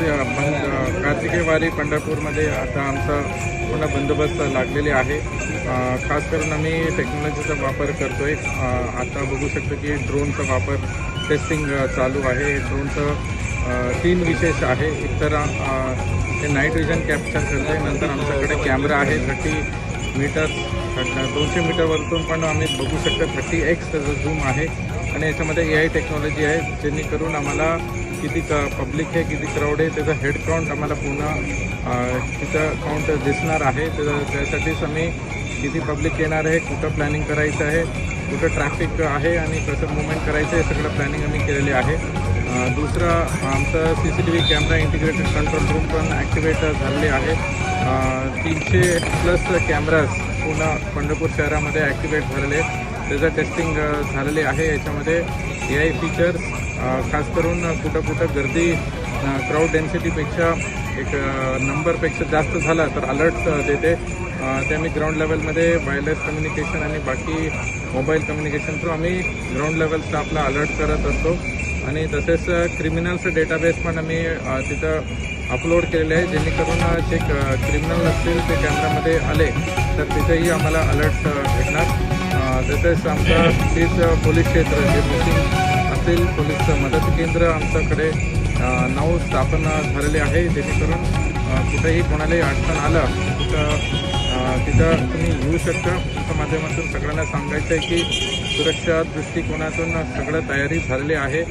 मग कार्तिकेवारी पंढरपूरमध्ये आता आमचा पूर्ण बंदोबस्त लागलेले आहे. खास करून आम्ही टेक्नॉलॉजीचा वापर करतो आहे आता बघू शकतो की ड्रोनचा वापर टेस्टिंग चालू आहे. ड्रोनचं तीन विशेष आहे. एक तर ते नाईट विजन कॅप्चर करते नंतर आमच्याकडे कॅमेरा आहे थर्टी मीटर दोनशे मीटरवरतून पण आम्ही बघू शकतो. थर्टी एक्स झूम आहे. आणि याच्यामध्ये ए आय टेक्नॉलॉजी आहे. जेणेकरून आम्हाला किती क पब्लिक आहे किती क्राऊड आहे त्याचा हेड काउंट आम्हाला पूर्ण तिथं काउंट दिसणार आहे. तर त्यासाठीच आम्ही किती पब्लिक येणार आहे कुठं प्लॅनिंग करायचं आहे कुठं ट्रॅफिक आहे आणि कसं मुवमेंट करायचं आहे सगळं प्लॅनिंग आम्ही केलेले आहे. दुसरं आमचं C C T V camera integrated control room पण ॲक्टिवेट झालेले आहे. तीनशे प्लस कॅमेराज पूर्ण पंढरपूर शहरामध्ये ॲक्टिवेट झालेले आहेत. त्याचं टेस्टिंग झालेले आहे. याच्यामध्ये ए आय फीचर्स खास करून कुठं कुठं गर्दी क्राऊड डेन्सिटीपेक्षा एक नंबरपेक्षा जास्त झाला तर अलर्ट देते. ते आम्ही ग्राउंड लेवलमध्ये वायरलेस कम्युनिकेशन आणि बाकी मोबाईल कम्युनिकेशन थ्रू आम्ही ग्राउंड लेवल स्टाफला अलर्ट करत असतो. आणि तसेच क्रिमिनल्स डेटाबेस पण आम्ही तिथं अपलोड केलेले आहे. जेणेकरून जे क्रिमिनल असतील ते कॅमेरामध्ये आले तर तिथेही आम्हाला अलर्ट भेटणार. तसेच आमचा तीच पोलीस क्षेत्र जे बुकिंग असेल पोलीस मदत केंद्र आमच्याकडे नऊ स्थापन झालेले आहे. जेणेकरून कुठेही कोणालाही अडचण आलं तिथं तिथं तुम्ही येऊ शकता. तुमच्या माध्यमातून सगळ्यांना सांगायचं आहे की सुरक्षा दृष्टिकोनातून सगळं तयारी झालेली आहे.